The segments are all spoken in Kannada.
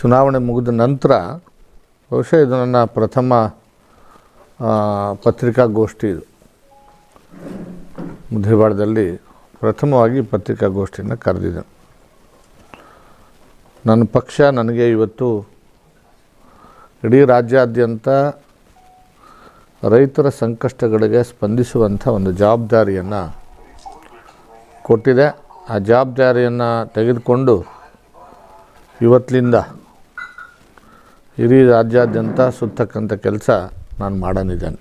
ಚುನಾವಣೆ ಮುಗಿದ ನಂತರ ಬಹುಶಃ ಇದು ನನ್ನ ಪ್ರಥಮ ಪತ್ರಿಕಾಗೋಷ್ಠಿ ಇದು. ಮುದ್ದೇವಾಡದಲ್ಲಿ ಪ್ರಥಮವಾಗಿ ಪತ್ರಿಕಾಗೋಷ್ಠಿಯನ್ನು ಕರೆದಿದೆ. ನನ್ನ ಪಕ್ಷ ನನಗೆ ಇವತ್ತು ಇಡೀ ರಾಜ್ಯಾದ್ಯಂತ ರೈತರ ಸಂಕಷ್ಟಗಳಿಗೆ ಸ್ಪಂದಿಸುವಂಥ ಒಂದು ಜವಾಬ್ದಾರಿಯನ್ನು ಕೊಟ್ಟಿದೆ. ಆ ಜವಾಬ್ದಾರಿಯನ್ನು ತೆಗೆದುಕೊಂಡು ಇವತ್ತಿನಿಂದ ಇಡೀ ರಾಜ್ಯಾದ್ಯಂತ ಸುತ್ತಕ್ಕಂಥ ಕೆಲಸ ನಾನು ಮಾಡನಿದ್ದೇನೆ.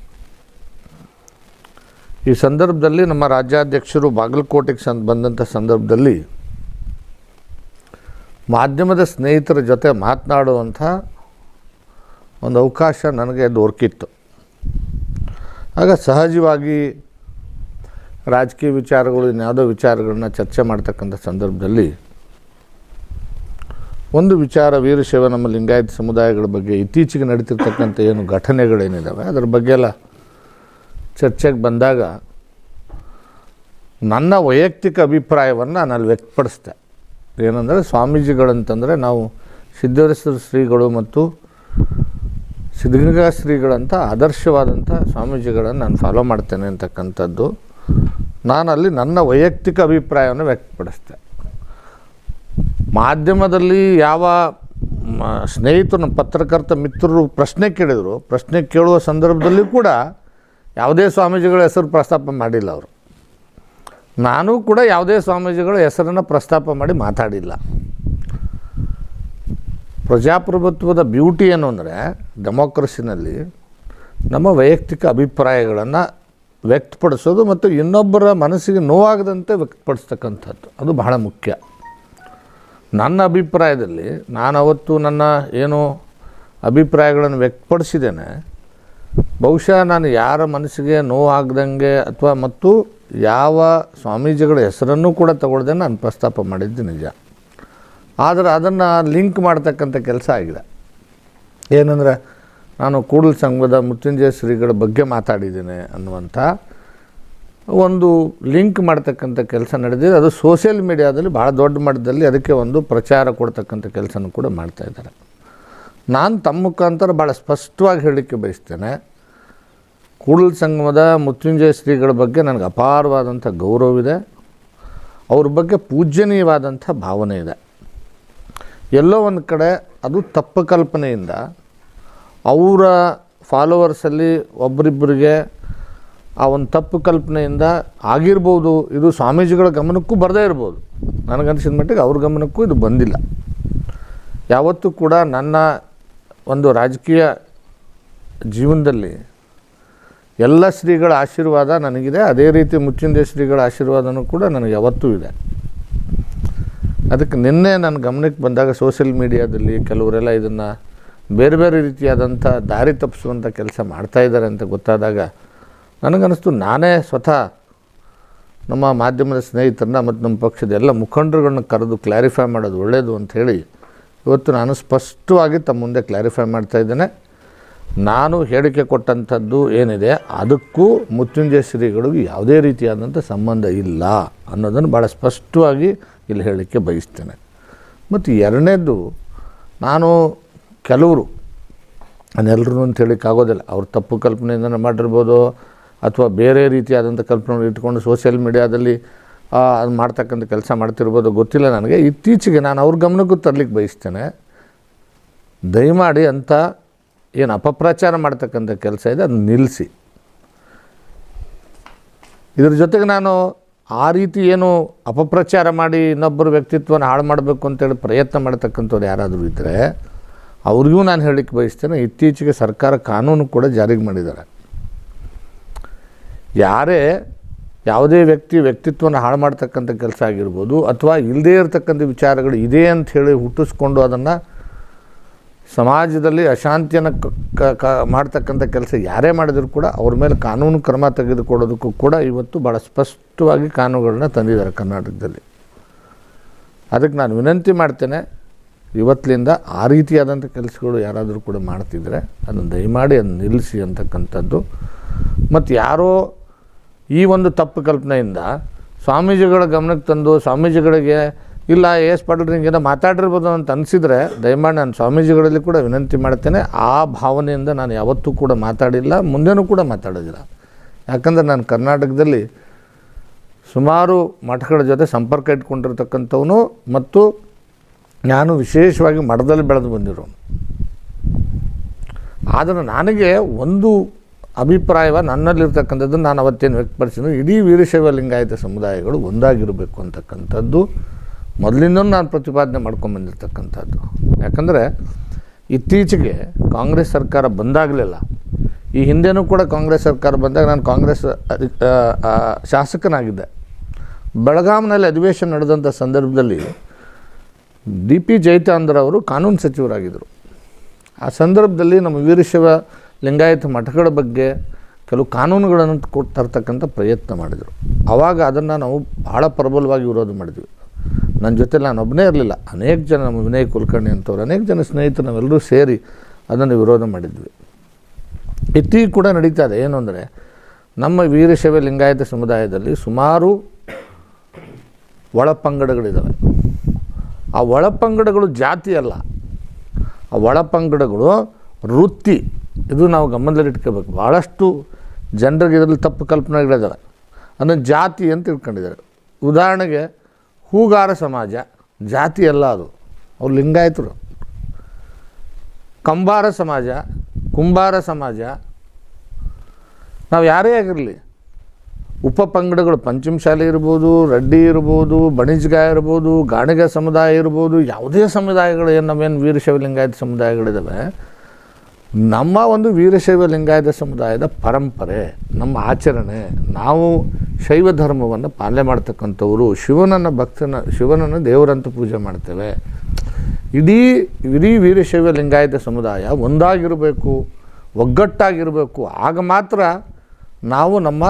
ಈ ಸಂದರ್ಭದಲ್ಲಿ ನಮ್ಮ ರಾಜ್ಯಾಧ್ಯಕ್ಷರು ಬಾಗಲಕೋಟೆಗೆ ಸಂದ್, ಬಂದಂಥ ಸಂದರ್ಭದಲ್ಲಿ ಮಾಧ್ಯಮದ ಸ್ನೇಹಿತರ ಜೊತೆ ಮಾತನಾಡುವಂಥ ಒಂದು ಅವಕಾಶ ನನಗೆ ದೊರಕಿತ್ತು. ಆಗ ಸಹಜವಾಗಿ ರಾಜಕೀಯ ವಿಚಾರಗಳು ಇನ್ಯಾವುದೋ ವಿಚಾರಗಳನ್ನ ಚರ್ಚೆ ಮಾಡ್ತಕ್ಕಂಥ ಸಂದರ್ಭದಲ್ಲಿ ಒಂದು ವಿಚಾರ ವೀರಶೈವ ನಮ್ಮ ಲಿಂಗಾಯತ ಸಮುದಾಯಗಳ ಬಗ್ಗೆ ಇತ್ತೀಚೆಗೆ ನಡೀತಿರ್ತಕ್ಕಂಥ ಏನು ಘಟನೆಗಳೇನಿದ್ದಾವೆ ಅದರ ಬಗ್ಗೆ ಎಲ್ಲ ಚರ್ಚೆಗೆ ಬಂದಾಗ ನನ್ನ ವೈಯಕ್ತಿಕ ಅಭಿಪ್ರಾಯವನ್ನು ನಾನು ಅಲ್ಲಿ ವ್ಯಕ್ತಪಡಿಸ್ದೆ. ಏನಂದರೆ ಸ್ವಾಮೀಜಿಗಳಂತಂದರೆ ನಾವು ಸಿದ್ಧೇಶ್ವರ ಶ್ರೀಗಳು ಮತ್ತು ಸಿದ್ಧಗಂಗಾ ಶ್ರೀಗಳಂಥ ಆದರ್ಶವಾದಂಥ ಸ್ವಾಮೀಜಿಗಳನ್ನು ನಾನು ಫಾಲೋ ಮಾಡ್ತೇನೆ ಅಂತಕ್ಕಂಥದ್ದು. ನಾನಲ್ಲಿ ನನ್ನ ವೈಯಕ್ತಿಕ ಅಭಿಪ್ರಾಯವನ್ನು ವ್ಯಕ್ತಪಡಿಸ್ದೆ. ಮಾಧ್ಯಮದಲ್ಲಿ ಯಾವ ಸ್ನೇಹಿತರು, ಪತ್ರಕರ್ತ ಮಿತ್ರರು ಪ್ರಶ್ನೆ ಕೇಳಿದರು, ಪ್ರಶ್ನೆ ಕೇಳುವ ಸಂದರ್ಭದಲ್ಲಿ ಕೂಡ ಯಾವುದೇ ಸ್ವಾಮೀಜಿಗಳ ಹೆಸರು ಪ್ರಸ್ತಾಪ ಮಾಡಿಲ್ಲ ಅವರು. ನಾನು ಕೂಡ ಯಾವುದೇ ಸ್ವಾಮೀಜಿಗಳ ಹೆಸರನ್ನು ಪ್ರಸ್ತಾಪ ಮಾಡಿ ಮಾತಾಡಿಲ್ಲ. ಪ್ರಜಾಪ್ರಭುತ್ವದ ಬ್ಯೂಟಿ ಏನು ಅಂದರೆ ಡೆಮೋಕ್ರಸಿನಲ್ಲಿ ನಮ್ಮ ವೈಯಕ್ತಿಕ ಅಭಿಪ್ರಾಯಗಳನ್ನು ವ್ಯಕ್ತಪಡಿಸೋದು ಮತ್ತು ಇನ್ನೊಬ್ಬರ ಮನಸ್ಸಿಗೆ ನೋವಾಗದಂತೆ ವ್ಯಕ್ತಪಡಿಸ್ತಕ್ಕಂಥದ್ದು. ಅದು ಬಹಳ ಮುಖ್ಯ. ನನ್ನ ಅಭಿಪ್ರಾಯದಲ್ಲಿ ನಾನು ಅವತ್ತು ನನ್ನ ಏನು ಅಭಿಪ್ರಾಯಗಳನ್ನು ವ್ಯಕ್ತಪಡಿಸಿದ್ದೇನೆ, ಬಹುಶಃ ನಾನು ಯಾರ ಮನಸ್ಸಿಗೆ ನೋವಾಗ್ದಂಗೆ ಅಥವಾ ಮತ್ತು ಯಾವ ಸ್ವಾಮೀಜಿಗಳ ಹೆಸರನ್ನು ಕೂಡ ತಗೊಳ್ದೆ ನಾನು ಪ್ರಸ್ತಾಪ ಮಾಡಿದ್ದು ನಿಜ. ಆದರೆ ಅದನ್ನು ಲಿಂಕ್ ಮಾಡ್ತಕ್ಕಂಥ ಕೆಲಸ ಆಗಿದೆ. ಏನಂದರೆ ನಾನು ಕೂಡಲ ಸಂಘದ ಮೃತ್ಯುಂಜಯ ಶ್ರೀಗಳ ಬಗ್ಗೆ ಮಾತಾಡಿದ್ದೇನೆ ಅನ್ನುವಂಥ ಒಂದು ಲಿಂಕ್ ಮಾಡ್ತಕ್ಕಂಥ ಕೆಲಸ ನಡೆದಿದೆ. ಅದು ಸೋಷಿಯಲ್ ಮೀಡಿಯಾದಲ್ಲಿ ಭಾಳ ದೊಡ್ಡ ಮಟ್ಟದಲ್ಲಿ ಅದಕ್ಕೆ ಒಂದು ಪ್ರಚಾರ ಕೊಡ್ತಕ್ಕಂಥ ಕೆಲಸನೂ ಕೂಡ ಮಾಡ್ತಾಯಿದ್ದಾರೆ ನಾನು ತಮ್ಮ ಮುಖಾಂತರ ಭಾಳ ಸ್ಪಷ್ಟವಾಗಿ ಹೇಳಲಿಕ್ಕೆ ಬಯಸ್ತೇನೆ. ಕೂಡಲ್ ಸಂಗಮದ ಮೃತ್ಯುಂಜಯ ಶ್ರೀಗಳ ಬಗ್ಗೆ ನನಗೆ ಅಪಾರವಾದಂಥ ಗೌರವವಿದೆ ಅವ್ರ ಬಗ್ಗೆ ಪೂಜ್ಯನೀಯವಾದಂಥ ಭಾವನೆ ಇದೆ. ಎಲ್ಲೋ ಒಂದು ಕಡೆ ಅದು ತಪ್ಪು ಕಲ್ಪನೆಯಿಂದ ಅವರ ಫಾಲೋವರ್ಸಲ್ಲಿ ಒಬ್ಬರಿಬ್ಬರಿಗೆ ಆ ಒಂದು ತಪ್ಪು ಕಲ್ಪನೆಯಿಂದ ಆಗಿರ್ಬೋದು, ಇದು ಸ್ವಾಮೀಜಿಗಳ ಗಮನಕ್ಕೂ ಬರದೇ ಇರ್ಬೋದು. ನನಗನ್ಸಿದ ಮಟ್ಟಿಗೆ ಅವ್ರ ಗಮನಕ್ಕೂ ಇದು ಬಂದಿಲ್ಲ. ಯಾವತ್ತೂ ಕೂಡ ನನ್ನ ಒಂದು ರಾಜಕೀಯ ಜೀವನದಲ್ಲಿ ಎಲ್ಲ ಶ್ರೀಗಳ ಆಶೀರ್ವಾದ ನನಗಿದೆ. ಅದೇ ರೀತಿ ಮುಚ್ಚಿಂದೇ ಶ್ರೀಗಳ ಆಶೀರ್ವಾದನೂ ಕೂಡ ನನಗೆ ಯಾವತ್ತೂ ಇದೆ. ಅದಕ್ಕೆ ನಿನ್ನೆ ನನ್ನ ಗಮನಕ್ಕೆ ಬಂದಾಗ ಸೋಷಿಯಲ್ ಮೀಡಿಯಾದಲ್ಲಿ ಕೆಲವರೆಲ್ಲ ಇದನ್ನು ಬೇರೆ ಬೇರೆ ರೀತಿಯಾದಂಥ ದಾರಿ ತಪ್ಪಿಸುವಂಥ ಕೆಲಸ ಮಾಡ್ತಾಯಿದ್ದಾರೆ ಅಂತ ಗೊತ್ತಾದಾಗ ನನಗನ್ನಿಸ್ತು, ನಾನೇ ಸ್ವತಃ ನಮ್ಮ ಮಾಧ್ಯಮದ ಸ್ನೇಹಿತರನ್ನ ಮತ್ತು ನಮ್ಮ ಪಕ್ಷದ ಎಲ್ಲ ಮುಖಂಡರುಗಳನ್ನ ಕರೆದು ಕ್ಲಾರಿಫೈ ಮಾಡೋದು ಒಳ್ಳೆಯದು ಅಂಥೇಳಿ ಇವತ್ತು ನಾನು ಸ್ಪಷ್ಟವಾಗಿ ತಮ್ಮ ಮುಂದೆ ಕ್ಲಾರಿಫೈ ಮಾಡ್ತಾ ಇದ್ದೇನೆ. ನಾನು ಹೇಳಿಕೆ ಕೊಟ್ಟಂಥದ್ದು ಏನಿದೆ, ಅದಕ್ಕೂ ಮೃತ್ಯುಂಜಯ ಶ್ರೀಗಳಿಗೂ ಯಾವುದೇ ರೀತಿಯಾದಂಥ ಸಂಬಂಧ ಇಲ್ಲ ಅನ್ನೋದನ್ನು ಭಾಳ ಸ್ಪಷ್ಟವಾಗಿ ಇಲ್ಲಿ ಹೇಳಲಿಕ್ಕೆ ಬಯಸ್ತೇನೆ. ಮತ್ತು ಎರಡನೇದು ನಾನು ಕೆಲವರು ನಾನೆಲ್ಲರೂ ಅಂತ ಹೇಳೋಕ್ಕಾಗೋದಿಲ್ಲ ಅವ್ರ ತಪ್ಪು ಕಲ್ಪನೆಯಿಂದ ಮಾಡಿರ್ಬೋದು ಅಥವಾ ಬೇರೆ ರೀತಿಯಾದಂಥ ಕಲ್ಪನೆ ಇಟ್ಕೊಂಡು ಸೋಷಿಯಲ್ ಮೀಡಿಯಾದಲ್ಲಿ ಅದು ಮಾಡ್ತಕ್ಕಂಥ ಕೆಲಸ ಮಾಡ್ತಿರ್ಬೋದು ಗೊತ್ತಿಲ್ಲ ನನಗೆ. ಇತ್ತೀಚೆಗೆ ನಾನು ಅವ್ರ ಗಮನಕ್ಕೂ ತರಲಿಕ್ಕೆ ಬಯಸ್ತೇನೆ. ದಯಮಾಡಿ ಅಂಥ ಏನು ಅಪಪ್ರಚಾರ ಮಾಡ್ತಕ್ಕಂಥ ಕೆಲಸ ಇದೆ, ಅದನ್ನ ನಿಲ್ಲಿಸಿ ಇದ್ರ ಜೊತೆಗೆ ನಾನು ಆ ರೀತಿ ಏನು ಅಪಪ್ರಚಾರ ಮಾಡಿ ಇನ್ನೊಬ್ಬರ ವ್ಯಕ್ತಿತ್ವನ ಹಾಳು ಮಾಡಬೇಕು ಅಂತೇಳಿ ಪ್ರಯತ್ನ ಮಾಡ್ತಕ್ಕಂಥವ್ರು ಯಾರಾದರೂ ಇದ್ದರೆ ಅವ್ರಿಗೂ ನಾನು ಹೇಳಲಿಕ್ಕೆ ಬಯಸ್ತೇನೆ, ಇತ್ತೀಚೆಗೆ ಸರ್ಕಾರ ಕಾನೂನು ಕೂಡ ಜಾರಿಗೆ ಮಾಡಿದ್ದಾರೆ. ಯಾರೇ ಯಾವುದೇ ವ್ಯಕ್ತಿ ವ್ಯಕ್ತಿತ್ವನ ಹಾಳು ಮಾಡ್ತಕ್ಕಂಥ ಕೆಲಸ ಆಗಿರ್ಬೋದು ಅಥವಾ ಇಲ್ಲದೇ ಇರತಕ್ಕಂಥ ವಿಚಾರಗಳು ಇದೆ ಅಂತ ಹೇಳಿ ಹುಟ್ಟಿಸ್ಕೊಂಡು ಅದನ್ನು ಸಮಾಜದಲ್ಲಿ ಅಶಾಂತಿಯನ್ನು ಕ- ಕ- ಮಾಡ್ತಕ್ಕಂಥ ಕೆಲಸ ಯಾರೇ ಮಾಡಿದರೂ ಕೂಡ ಅವ್ರ ಮೇಲೆ ಕಾನೂನು ಕ್ರಮ ತೆಗೆದುಕೊಳ್ಳೋದಕ್ಕೂ ಕೂಡ ಇವತ್ತು ಭಾಳ ಸ್ಪಷ್ಟವಾಗಿ ಕಾನೂನುಗಳನ್ನ ತಂದಿದ್ದಾರೆ ಕರ್ನಾಟಕದಲ್ಲಿ. ಅದಕ್ಕೆ ನಾನು ವಿನಂತಿ ಮಾಡ್ತೇನೆ, ಇವತ್ತಿನಿಂದ ಆ ರೀತಿಯಾದಂಥ ಕೆಲಸಗಳು ಯಾರಾದರೂ ಕೂಡ ಮಾಡ್ತಿದ್ರೆ ಅದನ್ನು ದಯಮಾಡಿ ಅದನ್ನು ನಿಲ್ಲಿಸಿ ಅಂತಕ್ಕಂಥದ್ದು. ಮತ್ತು ಯಾರೋ ಈ ಒಂದು ತಪ್ಪು ಕಲ್ಪನೆಯಿಂದ ಸ್ವಾಮೀಜಿಗಳ ಗಮನಕ್ಕೆ ತಂದು ಸ್ವಾಮೀಜಿಗಳಿಗೆ, ಇಲ್ಲ, ಎಸ್ ಪಾಟೀಲ್ ಹಿಂಗೇನೋ ಮಾತಾಡಿರ್ಬೋದು ಅಂತ ಅನಿಸಿದರೆ ದಯಮಾಡಿ ನಾನು ಸ್ವಾಮೀಜಿಗಳಲ್ಲಿ ಕೂಡ ವಿನಂತಿ ಮಾಡ್ತೇನೆ. ಆ ಭಾವನೆಯಿಂದ ನಾನು ಯಾವತ್ತೂ ಕೂಡ ಮಾತಾಡಿಲ್ಲ, ಮುಂದೆನೂ ಕೂಡ ಮಾತಾಡೋದಿಲ್ಲ. ಯಾಕಂದರೆ ನಾನು ಕರ್ನಾಟಕದಲ್ಲಿ ಸುಮಾರು ಮಠಗಳ ಜೊತೆ ಸಂಪರ್ಕ ಇಟ್ಕೊಂಡಿರ್ತಕ್ಕಂಥವನು ಮತ್ತು ನಾನು ವಿಶೇಷವಾಗಿ ಮಠದಲ್ಲಿ ಬೆಳೆದು ಬಂದಿರೋನು. ಆದರೆ ನನಗೆ ಒಂದು ಅಭಿಪ್ರಾಯವ ನನ್ನಲ್ಲಿರ್ತಕ್ಕಂಥದ್ದು ನಾನು ಅವತ್ತೇನು ವ್ಯಕ್ತಪಡಿಸಿದ್ರು ಇಡೀ ವೀರಶೈವ ಲಿಂಗಾಯತ ಸಮುದಾಯಗಳು ಒಂದಾಗಿರಬೇಕು ಅಂತಕ್ಕಂಥದ್ದು. ಮೊದಲಿಂದನೂ ನಾನು ಪ್ರತಿಪಾದನೆ ಮಾಡ್ಕೊಂಬಂದಿರ್ತಕ್ಕಂಥದ್ದು ಯಾಕಂದರೆ ಇತ್ತೀಚೆಗೆ ಕಾಂಗ್ರೆಸ್ ಸರ್ಕಾರ ಬಂದಾಗಲಿಲ್ಲ. ಈ ಹಿಂದೆನೂ ಕೂಡ ಕಾಂಗ್ರೆಸ್ ಸರ್ಕಾರ ಬಂದಾಗ ನಾನು ಕಾಂಗ್ರೆಸ್ ಶಾಸಕನಾಗಿದ್ದೆ. ಬೆಳಗಾಂನಲ್ಲಿ ಅಧಿವೇಶನ ನಡೆದಂಥ ಸಂದರ್ಭದಲ್ಲಿ ಡಿ ಪಿ ಜಯಚಾಂದ್ರವರು ಕಾನೂನು ಸಚಿವರಾಗಿದ್ದರು. ಆ ಸಂದರ್ಭದಲ್ಲಿ ನಮ್ಮ ವೀರಶೈವ ಲಿಂಗಾಯತ ಮಠಗಳ ಬಗ್ಗೆ ಕೆಲವು ಕಾನೂನುಗಳನ್ನು ಕೊಟ್ಟು ತರ್ತಕ್ಕಂಥ ಪ್ರಯತ್ನ ಮಾಡಿದರು. ಆವಾಗ ಅದನ್ನು ನಾವು ಭಾಳ ಪ್ರಬಲವಾಗಿ ವಿರೋಧ ಮಾಡಿದ್ವಿ. ನನ್ನ ಜೊತೆ ನಾನು ಒಬ್ಬನೇ ಇರಲಿಲ್ಲ. ಅನೇಕ ಜನ ನಮ್ಮ ವಿನಯ್ ಕುಲಕರ್ಣಿ ಅಂತವ್ರು ಅನೇಕ ಜನ ಸ್ನೇಹಿತರು ನಾವೆಲ್ಲರೂ ಸೇರಿ ಅದನ್ನು ವಿರೋಧ ಮಾಡಿದ್ವಿ. ಇತ್ತೀಗ ಕೂಡ ನಡೀತಾ ಇದೆ. ಏನು ಅಂದರೆ, ನಮ್ಮ ವೀರಶೈವ ಲಿಂಗಾಯತ ಸಮುದಾಯದಲ್ಲಿ ಸುಮಾರು ಒಳಪಂಗಡಗಳಿದ್ದಾವೆ ಆ ಒಳಪಂಗಡಗಳು ಜಾತಿ ಅಲ್ಲ. ಆ ಒಳಪಂಗಡಗಳು ವೃತ್ತಿ. ಇದು ನಾವು ಗಮನದಲ್ಲಿ ಇಟ್ಕೋಬೇಕು. ಭಾಳಷ್ಟು ಜನರಿಗೆ ಇದರಲ್ಲಿ ತಪ್ಪು ಕಲ್ಪನೆಗಳಿದ್ದಾವೆ ಅದನ್ನು ಜಾತಿ ಅಂತ ತಿಳ್ಕೊಂಡಿದ್ದಾರೆ. ಉದಾಹರಣೆಗೆ ಹೂಗಾರ ಸಮಾಜ, ಜಾತಿ ಅಲ್ಲ ಅದು. ಅವ್ರು ಲಿಂಗಾಯತರು. ಕಂಬಾರ ಸಮಾಜ, ಕುಂಬಾರ ಸಮಾಜ. ನಾವು ಯಾರೇ ಆಗಿರಲಿ, ಉಪ ಉಪಪಂಗಡಗಳು ಪಂಚಮಶಾಲೆ ಇರ್ಬೋದು, ರೆಡ್ಡಿ ಇರ್ಬೋದು ಬಣಿಜ್ಗ ಇರ್ಬೋದು, ಗಾಣಿಗ ಸಮುದಾಯ ಇರ್ಬೋದು, ಯಾವುದೇ ಸಮುದಾಯಗಳು ಏನು ವೀರಶೈವ ಲಿಂಗಾಯತ ಸಮುದಾಯಗಳಿದ್ದಾವೆ ನಮ್ಮ ಒಂದು ವೀರಶೈವ ಲಿಂಗಾಯತ ಸಮುದಾಯದ ಪರಂಪರೆ, ನಮ್ಮ ಆಚರಣೆ, ನಾವು ಶೈವ ಧರ್ಮವನ್ನು ಪಾಲನೆ ಮಾಡ್ತಕ್ಕಂಥವರು ಶಿವನನ್ನು ಭಕ್ತನ, ಶಿವನನ್ನು ದೇವರಂತ ಪೂಜೆ ಮಾಡ್ತೇವೆ. ಇಡೀ ಇಡೀ ವೀರಶೈವ ಲಿಂಗಾಯತ ಸಮುದಾಯ ಒಂದಾಗಿರಬೇಕು, ಒಗ್ಗಟ್ಟಾಗಿರಬೇಕು. ಆಗ ಮಾತ್ರ ನಾವು ನಮ್ಮ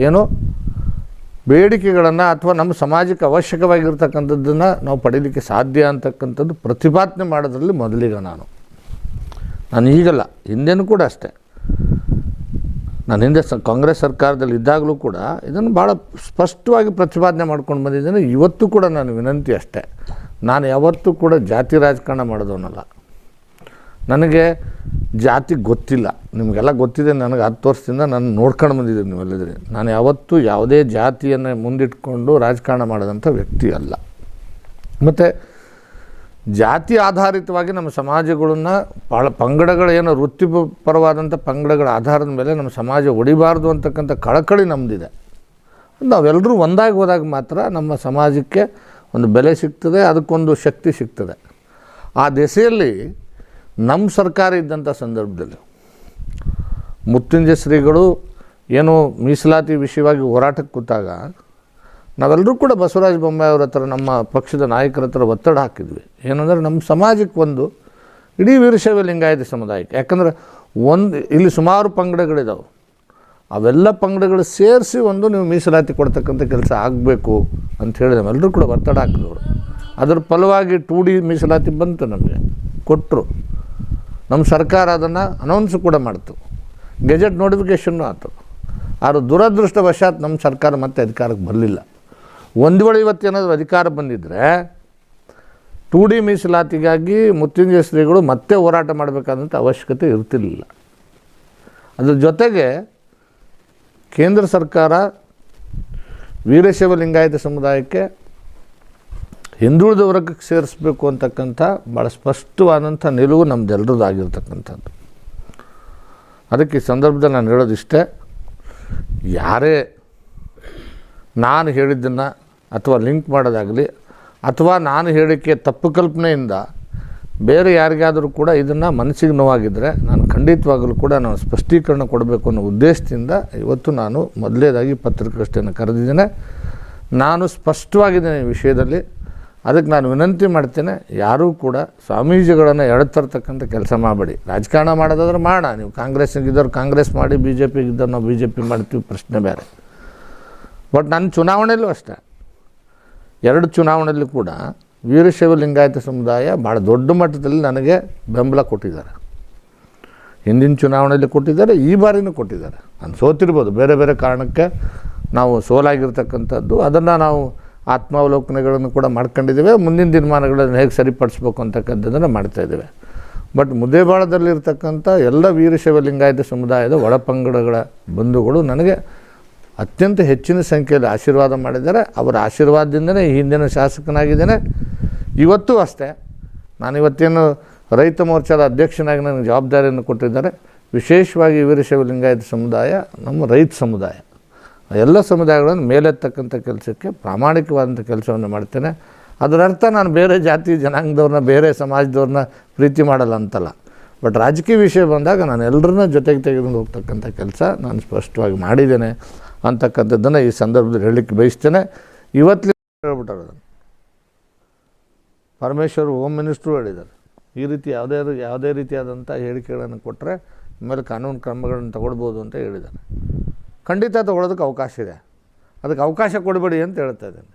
ಏನು ಬೇಡಿಕೆಗಳನ್ನು ಅಥವಾ ನಮ್ಮ ಸಮಾಜಕ್ಕೆ ಅವಶ್ಯಕವಾಗಿರ್ತಕ್ಕಂಥದ್ದನ್ನು ನಾವು ಪಡೀಲಿಕ್ಕೆ ಸಾಧ್ಯ ಅಂತಕ್ಕಂಥದ್ದು ಪ್ರತಿಪಾದನೆ ಮಾಡೋದ್ರಲ್ಲಿ ಮೊದಲಿಗ ನಾನು. ನಾನು ಈಗಲ್ಲ, ಹಿಂದೆನೂ ಕೂಡ ಅಷ್ಟೇ. ನಾನು ಹಿಂದೆ ಸ, ಕಾಂಗ್ರೆಸ್ ಸರ್ಕಾರದಲ್ಲಿ ಇದ್ದಾಗಲೂ ಕೂಡ ಇದನ್ನು ಭಾಳ ಸ್ಪಷ್ಟವಾಗಿ ಪ್ರತಿಪಾದನೆ ಮಾಡ್ಕೊಂಡು ಬಂದಿದ್ದೇನೆ. ಇವತ್ತು ಕೂಡ ನಾನು ವಿನಂತಿ ಅಷ್ಟೇ. ನಾನು ಯಾವತ್ತೂ ಕೂಡ ಜಾತಿ ರಾಜಕಾರಣ ಮಾಡೋದವನಲ್ಲ. ನನಗೆ ಜಾತಿ ಗೊತ್ತಿಲ್ಲ. ನಿಮಗೆಲ್ಲ ಗೊತ್ತಿದೆ, ನನಗೆ ಹತ್ತು ವರ್ಷದಿಂದ ನಾನು ನೋಡ್ಕೊಂಡು ಬಂದಿದ್ದೀನಿ ನೀವೆಲ್ಲದ್ರೆ ನಾನು ಯಾವತ್ತೂ ಯಾವುದೇ ಜಾತಿಯನ್ನು ಮುಂದಿಟ್ಕೊಂಡು ರಾಜಕಾರಣ ಮಾಡಿದಂಥ ವ್ಯಕ್ತಿ ಅಲ್ಲ. ಮತ್ತು ಜಾತಿ ಆಧಾರಿತವಾಗಿ ನಮ್ಮ ಸಮಾಜಗಳನ್ನು ಭಾಳ ಪಂಗಡಗಳ ಏನು ವೃತ್ತಿಪರವಾದಂಥ ಪಂಗಡಗಳ ಆಧಾರದ ಮೇಲೆ ನಮ್ಮ ಸಮಾಜ ಒಡಿಬಾರ್ದು ಅಂತಕ್ಕಂಥ ಕಳಕಳಿ ನಮ್ಮದಿದೆ ನಾವೆಲ್ಲರೂ ಒಂದಾಗಿ ಹೋದಾಗ ಮಾತ್ರ ನಮ್ಮ ಸಮಾಜಕ್ಕೆ ಒಂದು ಬೆಲೆ ಸಿಗ್ತದೆ, ಅದಕ್ಕೊಂದು ಶಕ್ತಿ ಸಿಗ್ತದೆ. ಆ ದೆಸೆಯಲ್ಲಿ ನಮ್ಮ ಸರ್ಕಾರ ಇದ್ದಂಥ ಸಂದರ್ಭದಲ್ಲಿ ಮುತ್ತುಂಜಯ ಶ್ರೀಗಳು ಏನು ಮೀಸಲಾತಿ ವಿಷಯವಾಗಿ ಹೋರಾಟಕ್ಕೆ ಕೂತಾಗ ನಾವೆಲ್ಲರೂ ಕೂಡ ಬಸವರಾಜ ಬೊಮ್ಮಾಯಿ ಅವ್ರ ಹತ್ರ ನಮ್ಮ ಪಕ್ಷದ ನಾಯಕರ ಹತ್ರ ಒತ್ತಡ ಹಾಕಿದ್ವಿ. ಏನಂದರೆ ನಮ್ಮ ಸಮಾಜಕ್ಕೆ ಒಂದು ಇಡೀ ವೀರಶೈವ ಲಿಂಗಾಯತ ಸಮುದಾಯಕ್ಕೆ. ಯಾಕಂದರೆ ಒಂದು ಇಲ್ಲಿ ಸುಮಾರು ಪಂಗಡಗಳಿದಾವೆ. ಅವೆಲ್ಲ ಪಂಗಡಗಳು ಸೇರಿಸಿ ಒಂದು ನೀವು ಮೀಸಲಾತಿ ಕೊಡ್ತಕ್ಕಂಥ ಕೆಲಸ ಆಗಬೇಕು ಅಂತ ಹೇಳಿ ನಾವೆಲ್ಲರೂ ಕೂಡ ಒತ್ತಡ ಹಾಕಿದವರು. ಅದರ ಫಲವಾಗಿ ಟೂ ಡಿ ಮೀಸಲಾತಿ ಬಂತು ನಮಗೆ. ಕೊಟ್ಟರು ನಮ್ಮ ಸರ್ಕಾರ ಅದನ್ನು ಅನೌನ್ಸ್ ಕೂಡ ಮಾಡ್ತು. ಗೆಜೆಟ್ ನೋಟಿಫಿಕೇಷನ್ನು ಆಯಿತು ಆದ್ರೆ ದುರದೃಷ್ಟವಶಾತ್ ನಮ್ಮ ಸರ್ಕಾರ ಮತ್ತೆ ಅಧಿಕಾರಕ್ಕೆ ಬರಲಿಲ್ಲ. ಒಂದು ವೇಳೆ ಇವತ್ತೇನಾದರೂ ಅಧಿಕಾರ ಬಂದಿದ್ದರೆ ಟೂ ಡಿ ಮೀಸಲಾತಿಗಾಗಿ ಮುತ್ತುಂಜಯ ಶ್ರೀಗಳು ಮತ್ತೆ ಹೋರಾಟ ಮಾಡಬೇಕಾದಂಥ ಅವಶ್ಯಕತೆ ಇರ್ತಿರಲಿಲ್ಲ. ಅದ್ರ ಜೊತೆಗೆ ಕೇಂದ್ರ ಸರ್ಕಾರ ವೀರಶೈವ ಲಿಂಗಾಯತ ಸಮುದಾಯಕ್ಕೆ ಹಿಂದುಳಿದ ವರ್ಗಕ್ಕೆ ಸೇರಿಸ್ಬೇಕು ಅಂತಕ್ಕಂಥ ಭಾಳ ಸ್ಪಷ್ಟವಾದಂಥ ನಿಲುವು ನಮ್ಮದೆಲ್ಲರದ್ದು ಆಗಿರ್ತಕ್ಕಂಥದ್ದು ಅದಕ್ಕೆ ಈ ಸಂದರ್ಭದಲ್ಲಿ ನಾನು ಹೇಳೋದಿಷ್ಟೇ, ಯಾರೇ ನಾನು ಹೇಳಿದ್ದನ್ನು ಅಥವಾ ಲಿಂಕ್ ಮಾಡೋದಾಗಲಿ, ಅಥವಾ ನಾನು ಹೇಳಿಕೆ ತಪ್ಪು ಕಲ್ಪನೆಯಿಂದ ಬೇರೆ ಯಾರಿಗಾದರೂ ಕೂಡ ಇದನ್ನು ಮನಸ್ಸಿಗೆ ನೋವಾಗಿದ್ದರೆ ನಾನು ಖಂಡಿತವಾಗಲೂ ಕೂಡ ನಾನು ಸ್ಪಷ್ಟೀಕರಣ ಕೊಡಬೇಕು ಅನ್ನೋ ಉದ್ದೇಶದಿಂದ ಇವತ್ತು ನಾನು ಮೊದಲೇದಾಗಿ ಪತ್ರಿಕಾಗೋಷ್ಠಿಯನ್ನು ಕರೆದಿದ್ದೇನೆ. ನಾನು ಸ್ಪಷ್ಟವಾಗಿದ್ದೇನೆ ಈ ವಿಷಯದಲ್ಲಿ. ಅದಕ್ಕೆ ನಾನು ವಿನಂತಿ ಮಾಡ್ತೇನೆ, ಯಾರೂ ಕೂಡ ಸ್ವಾಮೀಜಿಗಳನ್ನು ಎಡತರ್ತಕ್ಕಂಥ ಕೆಲಸ ಮಾಡಬೇಡಿ. ರಾಜಕಾರಣ ಮಾಡೋದಾದ್ರೆ ಮಾಡೋಣ ನೀವು ಕಾಂಗ್ರೆಸ್ಗಿದ್ದವ್ರು ಕಾಂಗ್ರೆಸ್ ಮಾಡಿ ಬಿ ಜೆ ಪಿಗಿದ್ದವ್ರು ನಾವು ಬಿ ಜೆ ಪಿ ಮಾಡ್ತೀವಿ, ಪ್ರಶ್ನೆ ಬೇರೆ. ಬಟ್ ನನ್ನ ಚುನಾವಣೆಯಲ್ಲೂ ಅಷ್ಟೇ. ಎರಡು ಚುನಾವಣೆಯಲ್ಲಿ ಕೂಡ ವೀರಶೈವ ಲಿಂಗಾಯತ ಸಮುದಾಯ ಭಾಳ ದೊಡ್ಡ ಮಟ್ಟದಲ್ಲಿ ನನಗೆ ಬೆಂಬಲ ಕೊಟ್ಟಿದ್ದಾರೆ. ಹಿಂದಿನ ಚುನಾವಣೆಯಲ್ಲಿ ಕೊಟ್ಟಿದ್ದಾರೆ, ಈ ಬಾರಿನೂ ಕೊಟ್ಟಿದ್ದಾರೆ. ನಾನು ಸೋತಿರ್ಬೋದು, ಬೇರೆ ಬೇರೆ ಕಾರಣಕ್ಕೆ ನಾವು ಸೋಲಾಗಿರ್ತಕ್ಕಂಥದ್ದು. ಅದನ್ನು ನಾವು ಆತ್ಮಾವಲೋಕನಗಳನ್ನು ಕೂಡ ಮಾಡ್ಕೊಂಡಿದ್ದೇವೆ. ಮುಂದಿನ ದಿನಮಾನಗಳನ್ನು ಹೇಗೆ ಸರಿಪಡಿಸ್ಬೇಕು ಅಂತಕ್ಕಂಥದ್ದನ್ನು ಮಾಡ್ತಾಯಿದ್ದೇವೆ ಬಟ್ ಮುದೇಬಾಳದಲ್ಲಿರ್ತಕ್ಕಂಥ ಎಲ್ಲ ವೀರಶೈವ ಲಿಂಗಾಯತ ಸಮುದಾಯದ ಒಳಪಂಗಡಗಳ ಬಂಧುಗಳು ನನಗೆ ಅತ್ಯಂತ ಹೆಚ್ಚಿನ ಸಂಖ್ಯೆಯಲ್ಲಿ ಆಶೀರ್ವಾದ ಮಾಡಿದ್ದಾರೆ. ಅವರ ಆಶೀರ್ವಾದದಿಂದಲೇ ಹಿಂದಿನ ಶಾಸಕನಾಗಿದ್ದೇನೆ. ಇವತ್ತೂ ಅಷ್ಟೇ ನಾನು ಇವತ್ತೇನು ರೈತ ಮೋರ್ಚಾದ ಅಧ್ಯಕ್ಷನಾಗಿ ನನಗೆ ಜವಾಬ್ದಾರಿಯನ್ನು ಕೊಟ್ಟಿದ್ದಾರೆ. ವಿಶೇಷವಾಗಿ ವೀರಶೈವ ಲಿಂಗಾಯತ ಸಮುದಾಯ, ನಮ್ಮ ರೈತ ಸಮುದಾಯ. ಎಲ್ಲ ಸಮುದಾಯಗಳನ್ನು ಮೇಲೆತ್ತಕ್ಕಂಥ ಕೆಲಸಕ್ಕೆ, ಪ್ರಾಮಾಣಿಕವಾದಂಥ ಕೆಲಸವನ್ನು ಮಾಡ್ತೇನೆ. ಅದರ ಅರ್ಥ ನಾನು ಬೇರೆ ಜಾತಿ ಜನಾಂಗದವ್ರನ್ನ, ಬೇರೆ ಸಮಾಜದವ್ರನ್ನ ಪ್ರೀತಿ ಮಾಡಲ್ಲ ಅಂತಲ್ಲ. ಬಟ್ ರಾಜಕೀಯ ವಿಷಯ ಬಂದಾಗ ನಾನು ಎಲ್ಲರನ್ನ ಜೊತೆಗೆ ತೆಗೆದುಕೊಂಡು ಹೋಗ್ತಕ್ಕಂಥ ಕೆಲಸ ನಾನು ಸ್ಪಷ್ಟವಾಗಿ ಮಾಡಿದ್ದೇನೆ. ಅಂತಕ್ಕಂಥದ್ದನ್ನು ಈ ಸಂದರ್ಭದಲ್ಲಿ ಹೇಳಲಿಕ್ಕೆ ಬಯಸ್ತೇನೆ. ಇವತ್ತಿನ ಹೇಳ್ಬಿಟ್ಟಾರೆ ಅದನ್ನು. ಪರಮೇಶ್ವರ್ ಹೋಮ್ ಮಿನಿಸ್ಟ್ರು ಹೇಳಿದ್ದಾರೆ. ಈ ರೀತಿ ಯಾವುದೇ ಯಾವುದೇ ರೀತಿಯಾದಂಥ ಹೇಳಿಕೆಗಳನ್ನು ಕೊಟ್ಟರೆ ಮೇಲೆ ಕಾನೂನು ಕ್ರಮಗಳನ್ನು ತಗೊಳ್ಬೋದು ಅಂತ ಹೇಳಿದ್ದಾರೆ. ಖಂಡಿತ ತಗೊಳ್ಳೋದಕ್ಕೆ ಅವಕಾಶ ಇದೆ. ಅದಕ್ಕೆ ಅವಕಾಶ ಕೊಡಬೇಡಿ ಅಂತ ಹೇಳ್ತಾ ಇದ್ದೇನೆ.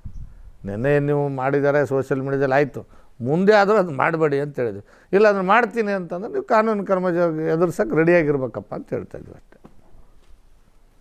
ನಿನ್ನೆ ನೀವು ಮಾಡಿದ್ದಾರೆ ಸೋಷಿಯಲ್ ಮೀಡಿಯಾದಲ್ಲಿ ಆಯಿತು. ಮುಂದೆ ಆದರೂ ಅದು ಮಾಡಬೇಡಿ ಅಂತ ಹೇಳಿದ್ವಿ ಇಲ್ಲ, ಅದನ್ನು ಮಾಡ್ತೀನಿ ಅಂತಂದ್ರೆ ನೀವು ಕಾನೂನು ಕ್ರಮ ಎದುರ್ಸಕ್ಕೆ ರೆಡಿಯಾಗಿರ್ಬೇಕಪ್ಪ ಅಂತ ಹೇಳ್ತಾ ಇದ್ವಿ ಅಷ್ಟೇ.